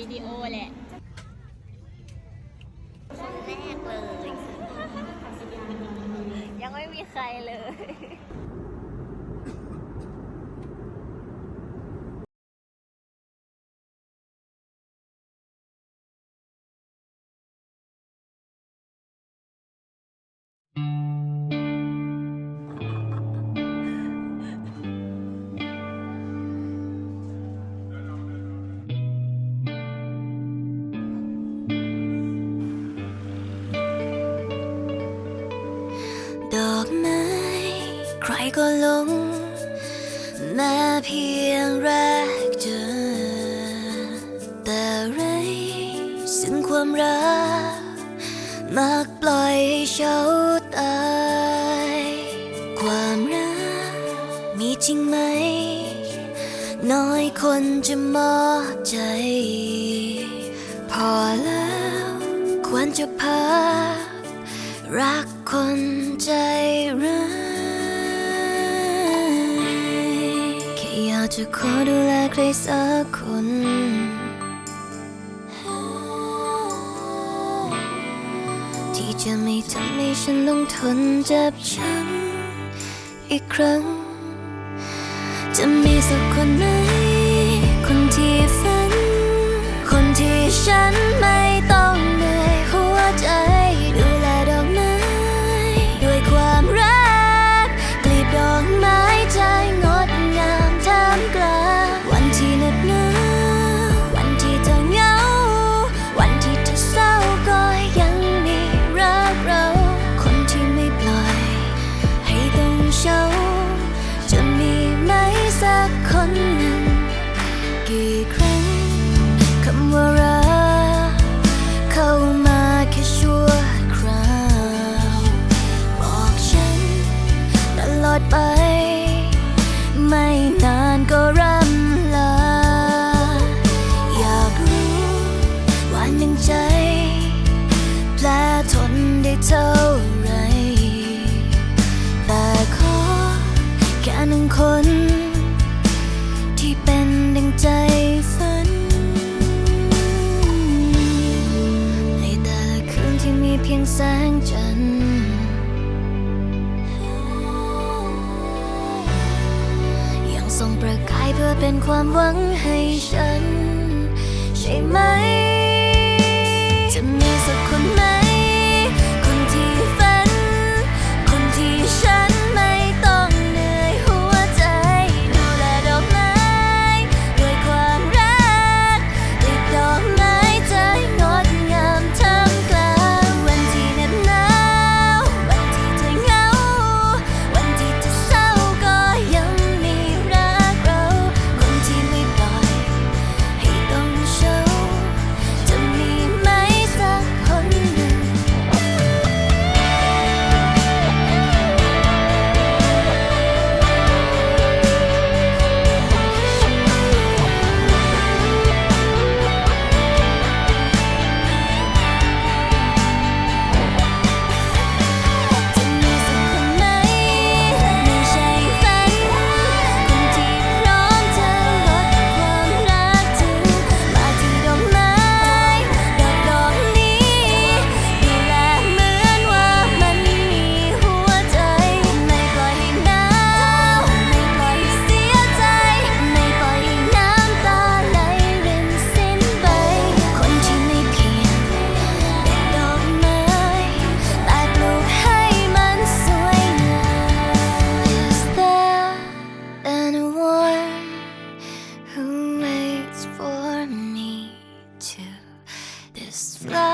วิดีโอแหละคนแรกเลย ยังไม่มีใครเลย ใครก็หลงแม้เพียงแรกเจอ แต่ไรซึ่งความรักมักปล่อยให้เฉาตาย ความรักมีจริงไหม น้อยคนจะมอบใจ พอแล้วควรจะพักรักคนใจร้าย จะขอดูแลใครสักคน ที่จะไม่ทำให้ฉันต้องทนเจ็บช้ำอีกครั้ง จะมีสักคนไหมคนที่ฝัน คนที่ฉัน ไม่นานก็ร่ำลา อยากรู้ว่าหนึ่งใจแผลทนได้เท่าไรแต่ขอแค่หนึ่งคน ที่เป็นดังใจฝัน ในแต่ละคืนที่มีเพียงแสงจันทร์ ส่งประกายเพื่อเป็นความหวังให้ฉัน ใช่ไหม fly.